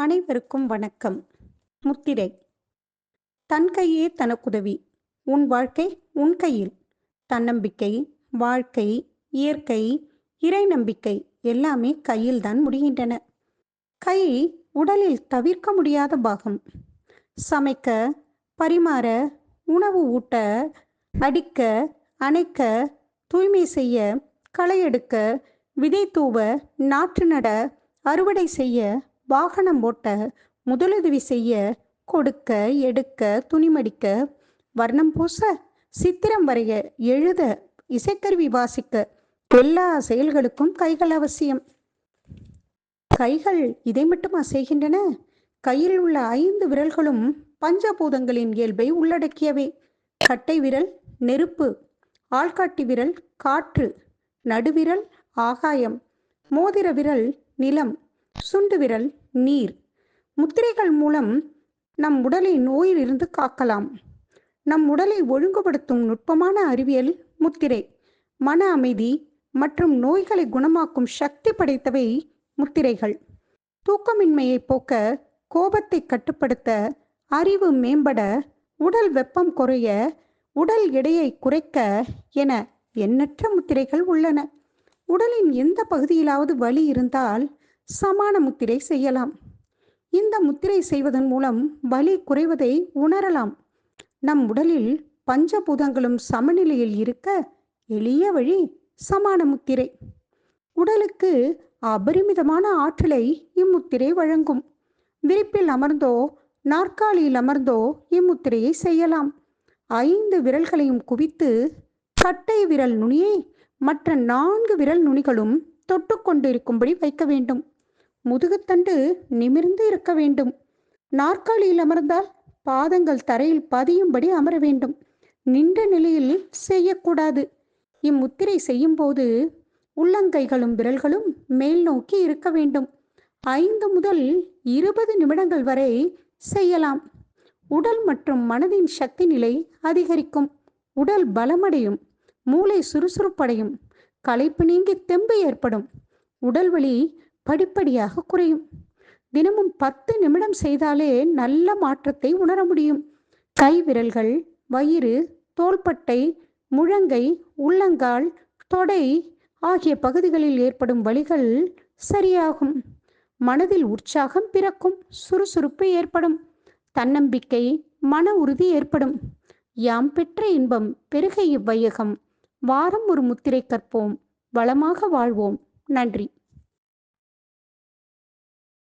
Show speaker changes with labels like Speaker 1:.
Speaker 1: அனைவருக்கும் வணக்கம். முத்திரை. தன் கையே தனக்குதவி. உன் வாழ்க்கை உன் கையில். தன்னம்பிக்கை வாழ்க்கை இயற்கை இறை நம்பிக்கை எல்லாமே கையில்தான் முடிகின்றன. கை உடலில் தவிர்க்க முடியாத பாகம். சமைக்க பரிமாற உணவு ஊட்ட அடிக்க அணைக்க தூய்மை செய்ய களை எடுக்க விதை தூவ நாற்று நட அறுவடை செய்ய வாகனம் ஓட்ட முதலுதவி செய்ய கொடுக்க எடுக்க துணிமடிக்க வர்ணம் பூச சித்திரம் வரைய எழுத இசைக்கருவி வாசிக்க எல்லா செயல்களுக்கும் கைகள் அவசியம். கைகள் இதை மட்டுமா செய்கின்றன? கையில் உள்ள ஐந்து விரல்களும் பஞ்சபூதங்களின் இயல்பை உள்ளடக்கியவை. கட்டை விரல் நெருப்பு. ஆள்காட்டி விரல் காற்று. நடுவிரல் ஆகாயம். மோதிர விரல் நிலம். சுண்டு விரல் நீர். முத்திரைகள் மூலம் நம் உடலை நோயிலிருந்து காக்கலாம். நம் உடலை ஒழுங்குபடுத்தும் நுட்பமான அறிவியல் முத்திரை. மன அமைதி மற்றும் நோய்களை குணமாக்கும் சக்தி படைத்தவை முத்திரைகள். தூக்கமின்மையை போக்க கோபத்தை கட்டுப்படுத்த அறிவு மேம்பட உடல் வெப்பம் குறைய உடல் எடையை குறைக்க என எண்ணற்ற முத்திரைகள் உள்ளன. உடலின் எந்த பகுதியிலாவது வலி இருந்தால் சமான முத்திரை செய்யலாம். இந்த முத்திரை செய்வதன் மூலம் வலி குறைவதை உணரலாம். நம் உடலில் பஞ்சபூதங்களும் சமநிலையில் இருக்க எளிய வழி சமான முத்திரை. உடலுக்கு அபரிமிதமான ஆற்றலை இம்முத்திரை வழங்கும். விரிப்பில் அமர்ந்தோ நாற்காலியில் அமர்ந்தோ இம்முத்திரையை செய்யலாம். ஐந்து விரல்களையும் குவித்து கட்டை விரல் நுனியை மற்ற நான்கு விரல் நுனிகளும் தொட்டு கொண்டிருக்கும்படி வைக்க வேண்டும். முதுகுத்தண்டு நிமிர்ந்து இருக்க வேண்டும். நாற்காலியில் அமர்ந்தால் பாதங்கள் தரையில் பதியும்படி அமர வேண்டும். நின்ற நிலையில் செய்யக்கூடாது. இம்முத்திரை செய்யும்போது உள்ளங்கைகளும் விரல்களும் மேல் நோக்கி இருக்க வேண்டும். ஐந்து முதல் இருபது நிமிடங்கள் வரை செய்யலாம். உடல் மற்றும் மனதின் சக்தி நிலை அதிகரிக்கும். உடல் பலமடையும். மூளை சுறுசுறுப்படையும். களைப்பு நீங்கி தெம்பு ஏற்படும். உடல் வலி படிப்படியாக குறையும். தினமும் பத்து நிமிடம் செய்தாலே நல்ல மாற்றத்தை உணர முடியும். கை விரல்கள் வயிறு தோள்பட்டை முழங்கை உள்ளங்கால் தொடை ஆகிய பகுதிகளில் ஏற்படும் வழிகள் சரியாகும். மனதில் உற்சாகம் பிறக்கும் சுறுசுறுப்பு ஏற்படும். தன்னம்பிக்கை மன உறுதி ஏற்படும். யாம் பெற்ற இன்பம் பெருக இவ்வையகம். வாரம் ஒரு முத்திரை கற்போம். வளமாக வாழ்வோம். நன்றி.